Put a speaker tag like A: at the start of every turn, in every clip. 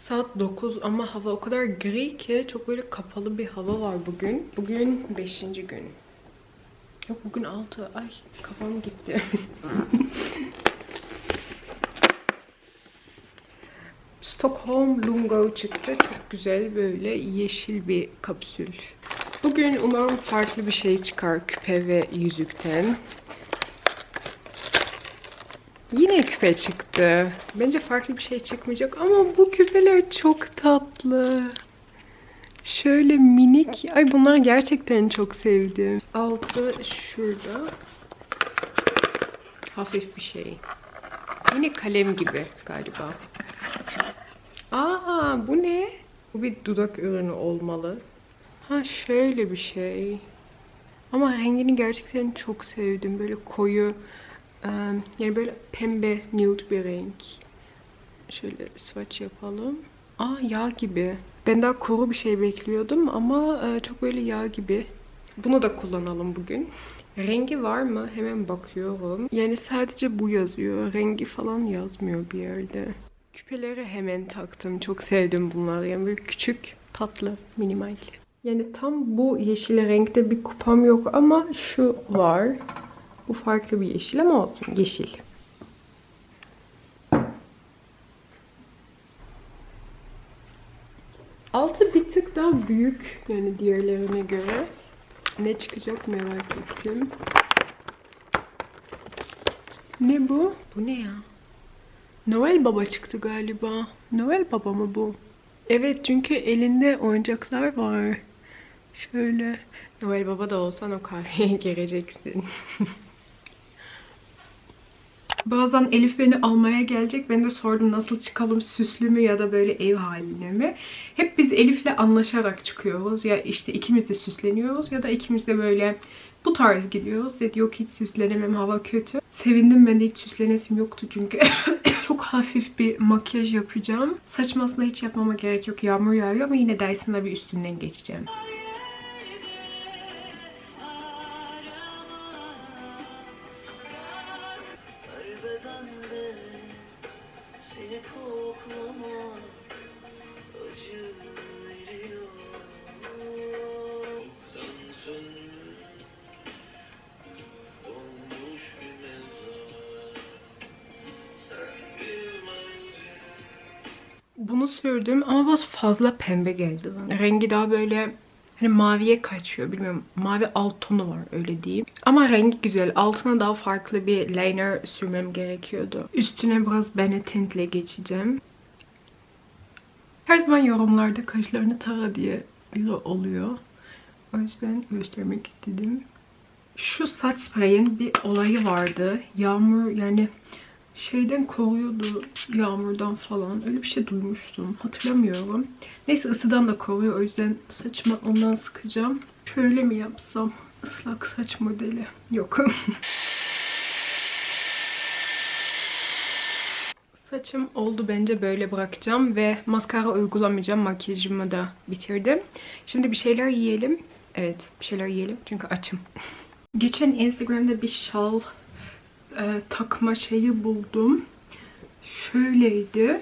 A: Saat 9 ama hava o kadar gri ki çok böyle kapalı bir hava var bugün. Bugün 5. gün. Yok bugün 6. Ay kafam gitti. Stockholm Lungo çıktı. Çok güzel böyle yeşil bir kapsül. Bugün umarım farklı bir şey çıkar küpe ve yüzükten. Yine küpe çıktı. Bence farklı bir şey çıkmayacak ama bu küpeler çok tatlı. Şöyle minik. Ay bunlar gerçekten çok sevdim. Altı şurada. Hafif bir şey. Yine kalem gibi galiba. Aa bu ne? Bu bir dudak ürünü olmalı. Ha şöyle bir şey. Ama rengini gerçekten çok sevdim. Böyle koyu yani böyle pembe nude bir renk. Şöyle swatch yapalım. Aa yağ gibi. Ben daha kuru bir şey bekliyordum ama çok böyle yağ gibi. Bunu da kullanalım bugün. Rengi var mı? Hemen bakıyorum. Yani sadece bu yazıyor. Rengi falan yazmıyor bir yerde. Küpeleri hemen taktım. Çok sevdim bunları. Yani böyle küçük, tatlı, minimal. Yani tam bu yeşil renkte bir kupam yok ama şu var. Bu farklı bir yeşil ama olsun. Yeşil. Altı bir tık daha büyük yani diğerlerine göre. Ne çıkacak merak ettim. Ne bu? Bu ne ya? Noel Baba çıktı galiba. Noel Baba mı bu? Evet çünkü elinde oyuncaklar var. Şöyle. Noel Baba da olsan o kahveye gireceksin. Bazen Elif beni almaya gelecek. Ben de sordum nasıl çıkalım süslü mü ya da böyle ev haline mi? Hep biz Elif'le anlaşarak çıkıyoruz. Ya işte ikimiz de süsleniyoruz ya da ikimiz de böyle bu tarz gidiyoruz. Dedi yok hiç süslenemem hava kötü. Sevindim ben de hiç süslenesim yoktu çünkü. Çok hafif bir makyaj yapacağım. Aslında hiç yapmama gerek yok. Yağmur yağıyor ama yine Dyson'la bir üstünden geçeceğim.
B: Seni koklama acı veriyor Yoktan sönmüş olmuş bir mezar. Sen bilmezsin.
A: Bunu sürdüm ama biraz fazla pembe geldi bana. Rengi daha böyle hani maviye kaçıyor. Bilmiyorum. Mavi alt tonu var öyle diyeyim. Ama rengi güzel. Altına daha farklı bir liner sürmem gerekiyordu. Üstüne biraz Benetint'le geçeceğim. Her zaman yorumlarda kaşlarını tara diye biri oluyor. O yüzden göstermek istedim. Şu saç spreyin bir olayı vardı. Yağmur yani şeyden koruyordu yağmurdan falan. Öyle bir şey duymuştum. Hatırlamıyorum. Neyse ısıdan da koruyor. O yüzden saçıma ondan sıkacağım. Şöyle mi yapsam? Islak saç modeli. Yok. Saçım oldu bence böyle bırakacağım ve maskara uygulamayacağım. Makyajımı da bitirdim. Şimdi bir şeyler yiyelim. Evet bir şeyler yiyelim çünkü açım. Geçen Instagram'da bir şal e, takma şeyi buldum. Şöyleydi.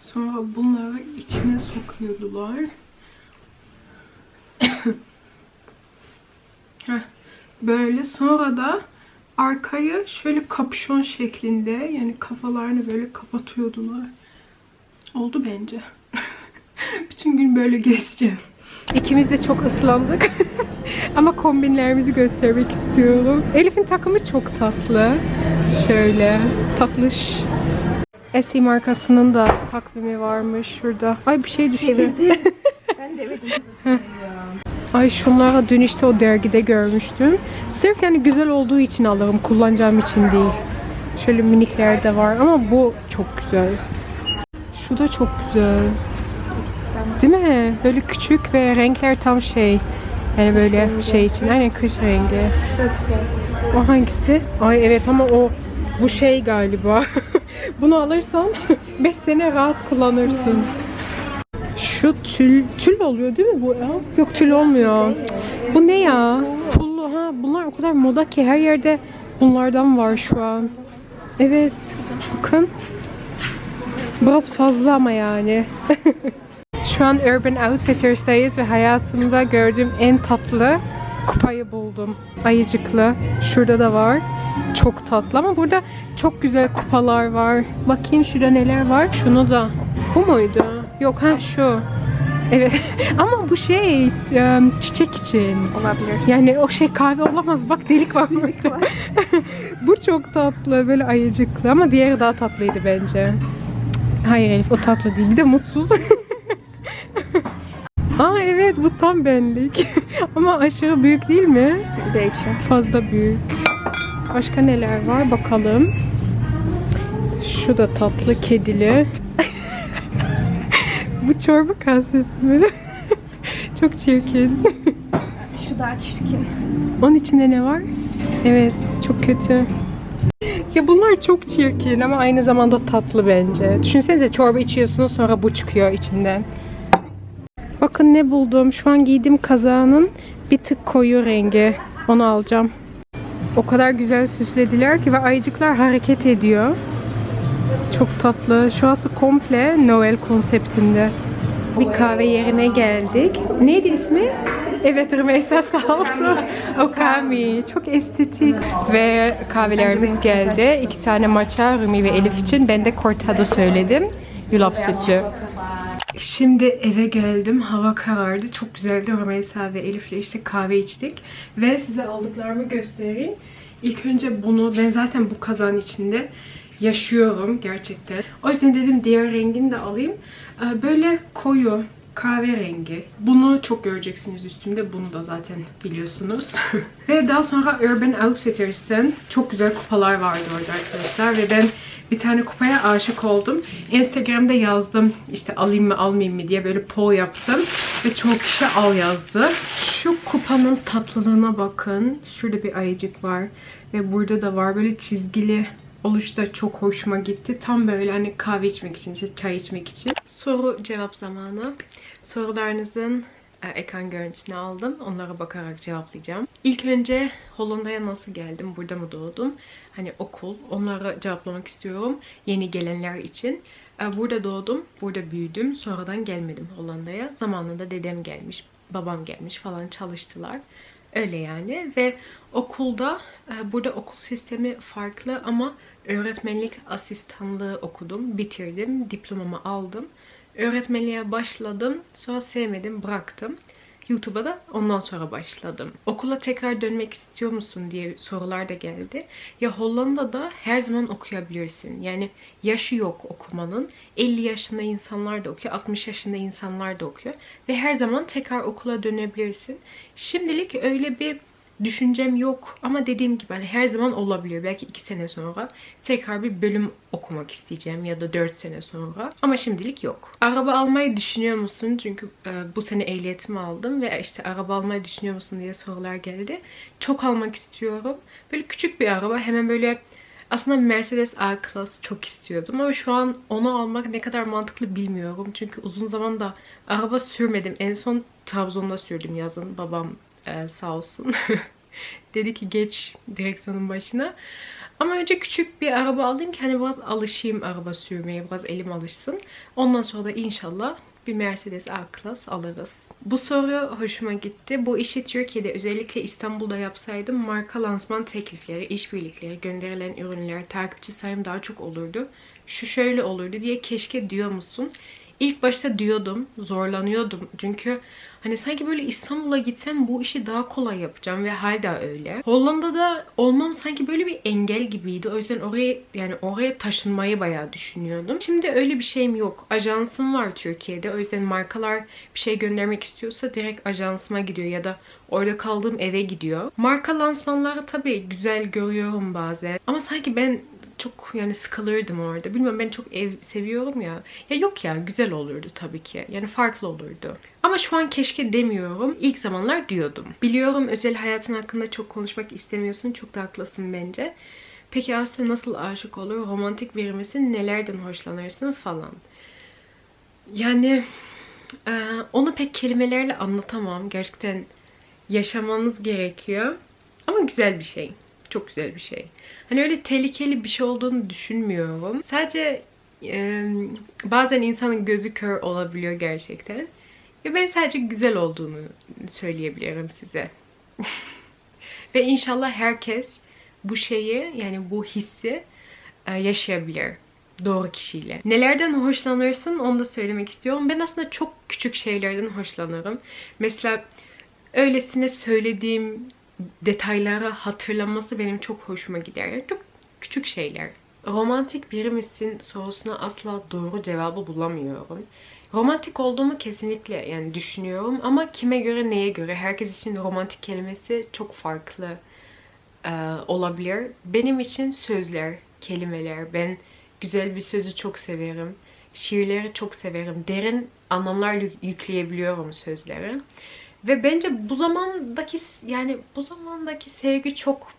A: Sonra bunları içine sokuyordular. Böyle. Sonra da arkayı şöyle kapşon şeklinde yani kafalarını böyle kapatıyordular. Oldu bence. Bütün gün böyle gezeceğim. İkimiz de çok ıslandık. Ama kombinlerimizi göstermek istiyorum. Elif'in takımı çok tatlı. Şöyle tatlış. Essie markasının da takvimi varmış şurada. Ay bir şey düştü.
C: Ben demedim.
A: Ay şunları dün işte o dergide görmüştüm. Sırf yani güzel olduğu için alırım. Kullanacağım için değil. Şöyle minikler de var ama bu çok güzel. Şu da çok güzel. Değil mi? Böyle küçük ve renkler tam şey. Yani böyle şey için. Aynen kış rengi. O hangisi? Ay evet ama o bu şey galiba. Bunu alırsan 5 sene rahat kullanırsın. Şu tül tül oluyor değil mi bu ya? Yok tül olmuyor. Bu ne ya? Pullu ha. Bunlar o kadar moda ki her yerde bunlardan var şu an. Evet. Bakın. Biraz fazla ama yani. Şu an Urban Outfitters'tayız ve hayatımda gördüğüm en tatlı kupayı buldum. Ayıcıklı. Şurada da var. Çok tatlı ama burada çok güzel kupalar var. Bakayım şurada neler var. Şunu da. Bu muydu? Yok ha şu. Evet ama bu şey çiçek için.
C: Olabilir.
A: Yani o şey kahve olamaz. Bak delik var burada. bu çok tatlı. Böyle ayıcıklı ama diğeri daha tatlıydı bence. Hayır Elif o tatlı değil. Bir de mutsuz. Aa evet bu tam benlik. ama aşırı büyük değil mi?
C: Değişiyor.
A: Fazla büyük. Başka neler var bakalım. Şu da tatlı kedili. bu çorba kasesi mi? Çok çirkin.
C: Şu daha çirkin.
A: Onun içinde ne var? Evet, çok kötü. Ya bunlar çok çirkin ama aynı zamanda tatlı bence. Düşünsenize çorba içiyorsunuz sonra bu çıkıyor içinden. Bakın ne buldum. Şu an giydiğim kazağının bir tık koyu rengi. Onu alacağım. O kadar güzel süslediler ki ve ayıcıklar hareket ediyor. Çok tatlı. Şurası komple Noel konseptinde. Bir kahve yerine geldik. Neydi ismi? Evet Rümeysa sağ olsun. Okami. Çok estetik. Ve kahvelerimiz geldi. İki tane matcha, Rumi ve Elif için. Ben de cortado söyledim. Yulaf sütlü. Şimdi eve geldim. Hava karardı. Çok güzeldi. Rümeysa ve Elif'le işte kahve içtik. Ve size aldıklarımı göstereyim. İlk önce bunu, ben zaten bu kazan içinde yaşıyorum gerçekten. O yüzden dedim diğer rengini de alayım. Ee, Böyle koyu kahverengi. Bunu çok göreceksiniz üstümde. Bunu da zaten biliyorsunuz. ve daha sonra Urban Outfitters'ten çok güzel kupalar vardı orada arkadaşlar. Ve ben bir tane kupaya aşık oldum. Instagram'da yazdım işte alayım mı almayayım mı diye böyle poll yaptım. Ve çok kişi al yazdı. Şu kupanın tatlılığına bakın. Şurada bir ayıcık var. Ve burada da var böyle çizgili oluş da çok hoşuma gitti. Tam böyle hani kahve içmek için, işte çay içmek için. Soru cevap zamanı. Sorularınızın e, ekran görüntüsünü aldım. Onlara bakarak cevaplayacağım. İlk önce Hollanda'ya nasıl geldim? Burada mı doğdum? Hani okul. Onlara cevaplamak istiyorum. Yeni gelenler için. E, Burada doğdum. Burada büyüdüm. Sonradan gelmedim Hollanda'ya. Zamanında dedem gelmiş. Babam gelmiş falan çalıştılar. Öyle yani ve okulda e, burada okul sistemi farklı ama öğretmenlik asistanlığı okudum, bitirdim, diplomamı aldım. Öğretmenliğe başladım, sonra sevmedim, bıraktım. YouTube'a da ondan sonra başladım. Okula tekrar dönmek istiyor musun diye sorular da geldi. Ya Hollanda'da her zaman okuyabilirsin. Yani yaşı yok okumanın. 50 yaşında insanlar da okuyor, 60 yaşında insanlar da okuyor. Ve her zaman tekrar okula dönebilirsin. Şimdilik öyle bir düşüncem yok ama dediğim gibi hani her zaman olabiliyor. Belki 2 sene sonra tekrar bir bölüm okumak isteyeceğim ya da 4 sene sonra. Ama şimdilik yok. Araba almayı düşünüyor musun? Çünkü e, bu sene ehliyetimi aldım ve işte araba almayı düşünüyor musun diye sorular geldi. Çok almak istiyorum. Böyle küçük bir araba hemen böyle aslında Mercedes A-Class çok istiyordum ama şu an onu almak ne kadar mantıklı bilmiyorum. Çünkü uzun zaman da araba sürmedim. En son Trabzon'da sürdüm yazın. Babam e, sağ olsun. Dedi ki geç direksiyonun başına. Ama önce küçük bir araba alayım ki hani biraz alışayım araba sürmeye. Biraz elim alışsın. Ondan sonra da inşallah bir Mercedes A-Class alırız. Bu soru hoşuma gitti. Bu işi Türkiye'de özellikle İstanbul'da yapsaydım marka lansman teklifleri, işbirlikleri, gönderilen ürünler, takipçi sayım daha çok olurdu. Şu şöyle olurdu diye keşke diyor musun? İlk başta diyordum, zorlanıyordum. Çünkü hani sanki böyle İstanbul'a gitsem bu işi daha kolay yapacağım ve hala öyle. Hollanda'da olmam sanki böyle bir engel gibiydi. O yüzden oraya yani oraya taşınmayı bayağı düşünüyordum. Şimdi öyle bir şeyim yok. Ajansım var Türkiye'de. O yüzden markalar bir şey göndermek istiyorsa direkt ajansıma gidiyor ya da orada kaldığım eve gidiyor. Marka lansmanları tabii güzel görüyorum bazen. Ama sanki ben çok yani sıkılırdım orada. Bilmiyorum ben çok ev seviyorum ya. Ya yok ya güzel olurdu tabii ki. Yani farklı olurdu. Ama şu an keşke demiyorum. İlk zamanlar diyordum. Biliyorum özel hayatın hakkında çok konuşmak istemiyorsun. Çok da haklısın bence. Peki Aslı nasıl aşık olur? Romantik biri misin? Nelerden hoşlanırsın falan. Yani e, onu pek kelimelerle anlatamam. Gerçekten yaşamanız gerekiyor. Ama güzel bir şey. Çok güzel bir şey. Hani öyle tehlikeli bir şey olduğunu düşünmüyorum. Sadece Ee, bazen insanın gözü kör olabiliyor gerçekten. Ve ben sadece güzel olduğunu söyleyebilirim size. Ve inşallah herkes bu şeyi yani bu hissi e, yaşayabilir doğru kişiyle. Nelerden hoşlanırsın onu da söylemek istiyorum. Ben aslında çok küçük şeylerden hoşlanırım. Mesela öylesine söylediğim detayları hatırlaması benim çok hoşuma gider. Çok küçük şeyler. Romantik biri misin sorusuna asla doğru cevabı bulamıyorum. Romantik olduğumu kesinlikle yani düşünüyorum ama kime göre neye göre herkes için romantik kelimesi çok farklı e, olabilir. Benim için sözler, kelimeler, ben güzel bir sözü çok severim. Şiirleri çok severim. Derin anlamlar yük- yükleyebiliyorum sözlere. Ve bence bu zamandaki yani bu zamandaki sevgi çok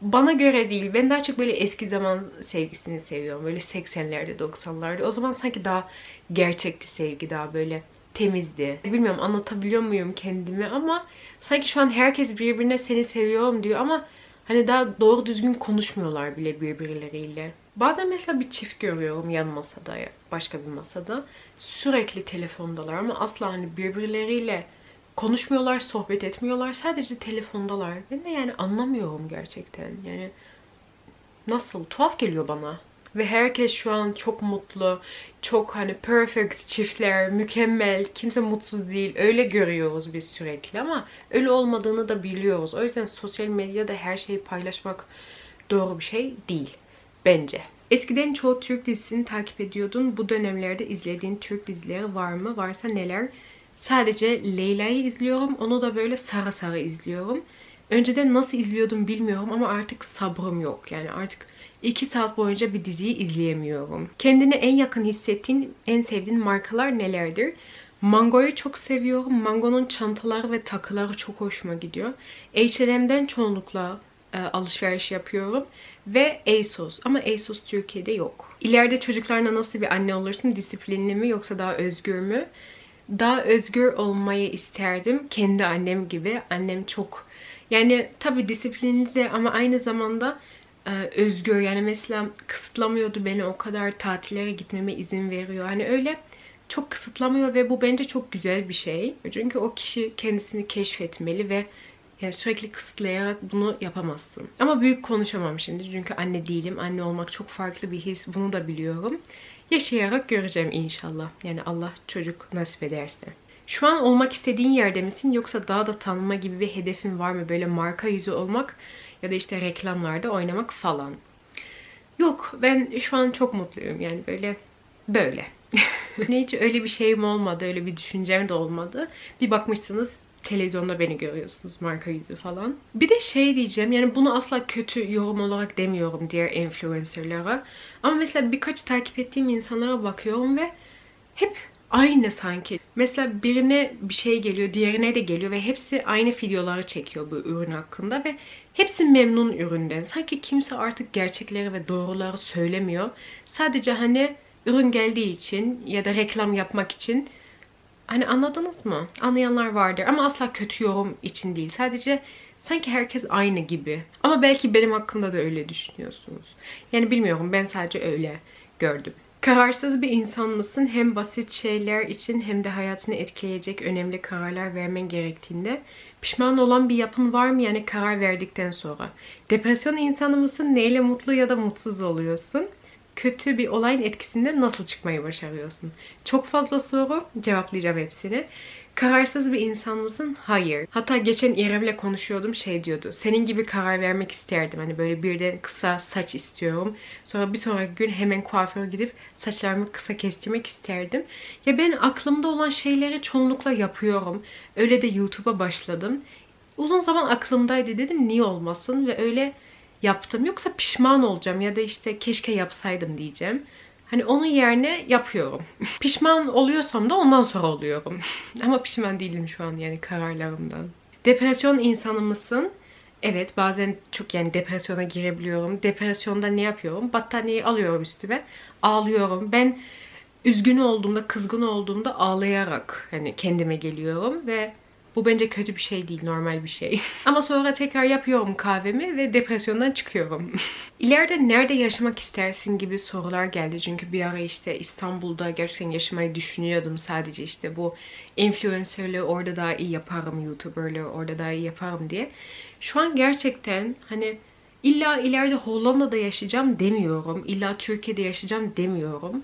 A: bana göre değil. Ben daha çok böyle eski zaman sevgisini seviyorum. Böyle 80'lerde, 90'larda. O zaman sanki daha gerçekti sevgi, daha böyle temizdi. Bilmiyorum anlatabiliyor muyum kendimi ama sanki şu an herkes birbirine seni seviyorum diyor ama hani daha doğru düzgün konuşmuyorlar bile birbirleriyle. Bazen mesela bir çift görüyorum yan masada, başka bir masada. Sürekli telefondalar ama asla hani birbirleriyle konuşmuyorlar, sohbet etmiyorlar. Sadece telefondalar. Ben de yani anlamıyorum gerçekten. Yani nasıl? Tuhaf geliyor bana. Ve herkes şu an çok mutlu. Çok hani perfect çiftler, mükemmel. Kimse mutsuz değil. Öyle görüyoruz biz sürekli ama öyle olmadığını da biliyoruz. O yüzden sosyal medyada her şeyi paylaşmak doğru bir şey değil. Bence. Eskiden çoğu Türk dizisini takip ediyordun. Bu dönemlerde izlediğin Türk dizileri var mı? Varsa neler? Sadece Leyla'yı izliyorum. Onu da böyle sarı sarı izliyorum. Önceden nasıl izliyordum bilmiyorum ama artık sabrım yok. Yani artık 2 saat boyunca bir diziyi izleyemiyorum. Kendine en yakın hissettiğin, en sevdiğin markalar nelerdir? Mango'yu çok seviyorum. Mango'nun çantaları ve takıları çok hoşuma gidiyor. H&M'den çoğunlukla e, alışveriş yapıyorum. Ve ASOS. Ama ASOS Türkiye'de yok. İleride çocuklarına nasıl bir anne olursun? Disiplinli mi yoksa daha özgür mü? Daha özgür olmayı isterdim. Kendi annem gibi. Annem çok yani tabii disiplinli de ama aynı zamanda e, özgür. Yani mesela kısıtlamıyordu beni o kadar tatillere gitmeme izin veriyor. Hani öyle çok kısıtlamıyor ve bu bence çok güzel bir şey. Çünkü o kişi kendisini keşfetmeli ve yani sürekli kısıtlayarak bunu yapamazsın. Ama büyük konuşamam şimdi çünkü anne değilim. Anne olmak çok farklı bir his. Bunu da biliyorum. Yaşayarak göreceğim inşallah. Yani Allah çocuk nasip ederse. Şu an olmak istediğin yerde misin yoksa daha da tanınma gibi bir hedefin var mı? Böyle marka yüzü olmak ya da işte reklamlarda oynamak falan. Yok ben şu an çok mutluyum yani böyle böyle. Hiç öyle bir şeyim olmadı, öyle bir düşüncem de olmadı. Bir bakmışsınız televizyonda beni görüyorsunuz marka yüzü falan. Bir de şey diyeceğim yani bunu asla kötü yorum olarak demiyorum diğer influencerlara. Ama mesela birkaç takip ettiğim insanlara bakıyorum ve hep aynı sanki. Mesela birine bir şey geliyor, diğerine de geliyor ve hepsi aynı videoları çekiyor bu ürün hakkında ve hepsi memnun üründen. Sanki kimse artık gerçekleri ve doğruları söylemiyor. Sadece hani ürün geldiği için ya da reklam yapmak için Hani anladınız mı? Anlayanlar vardır ama asla kötü yorum için değil. Sadece sanki herkes aynı gibi. Ama belki benim hakkımda da öyle düşünüyorsunuz. Yani bilmiyorum ben sadece öyle gördüm. Kararsız bir insan mısın? Hem basit şeyler için hem de hayatını etkileyecek önemli kararlar vermen gerektiğinde pişman olan bir yapın var mı yani karar verdikten sonra? Depresyon insanı mısın? Neyle mutlu ya da mutsuz oluyorsun? Kötü bir olayın etkisinden nasıl çıkmayı başarıyorsun? Çok fazla soru, cevaplayacağım hepsini. Kararsız bir insan mısın? Hayır. Hatta geçen İrem'le konuşuyordum şey diyordu. Senin gibi karar vermek isterdim. Hani böyle birden kısa saç istiyorum. Sonra bir sonraki gün hemen kuaföre gidip saçlarımı kısa kestirmek isterdim. Ya ben aklımda olan şeyleri çoğunlukla yapıyorum. Öyle de YouTube'a başladım. Uzun zaman aklımdaydı dedim niye olmasın ve öyle yaptım. Yoksa pişman olacağım ya da işte keşke yapsaydım diyeceğim. Hani onun yerine yapıyorum. pişman oluyorsam da ondan sonra oluyorum. Ama pişman değilim şu an yani kararlarımdan. Depresyon insanı mısın? Evet bazen çok yani depresyona girebiliyorum. Depresyonda ne yapıyorum? Battaniyeyi alıyorum üstüme. Ağlıyorum. Ben üzgün olduğumda, kızgın olduğumda ağlayarak hani kendime geliyorum ve Bu bence kötü bir şey değil, normal bir şey. Ama sonra tekrar yapıyorum kahvemi ve depresyondan çıkıyorum. İleride nerede yaşamak istersin gibi sorular geldi. Çünkü bir ara işte İstanbul'da gerçekten yaşamayı düşünüyordum sadece işte bu influencerlığı orada daha iyi yaparım, YouTuberlığı orada daha iyi yaparım diye. Şu an gerçekten hani illa ileride Hollanda'da yaşayacağım demiyorum. İlla Türkiye'de yaşayacağım demiyorum.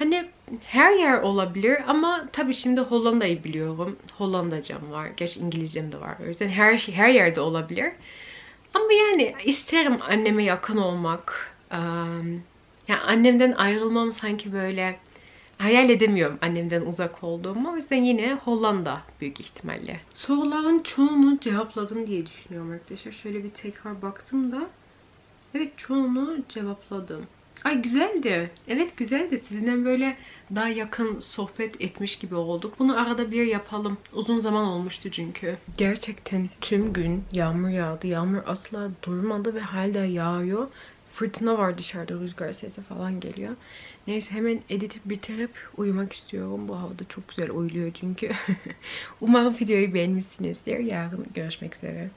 A: Hani her yer olabilir ama tabii şimdi Hollanda'yı biliyorum. Hollandacam var. Gerçi İngilizcem de var. O yüzden her şey her yerde olabilir. Ama yani isterim anneme yakın olmak. Yani annemden ayrılmam sanki böyle hayal edemiyorum annemden uzak olduğumu. O yüzden yine Hollanda büyük ihtimalle. Soruların çoğunu cevapladım diye düşünüyorum arkadaşlar. Şöyle bir tekrar baktım da. Evet çoğunu cevapladım. Ay güzeldi. Evet güzeldi. Sizinle böyle daha yakın sohbet etmiş gibi olduk. Bunu arada bir yapalım. Uzun zaman olmuştu çünkü. Gerçekten tüm gün yağmur yağdı. Yağmur asla durmadı ve hala yağıyor. Fırtına var dışarıda. Rüzgar sesi falan geliyor. Neyse hemen editip bitirip uyumak istiyorum. Bu havada çok güzel uyuluyor çünkü. Umarım videoyu beğenmişsinizdir. Yarın görüşmek üzere.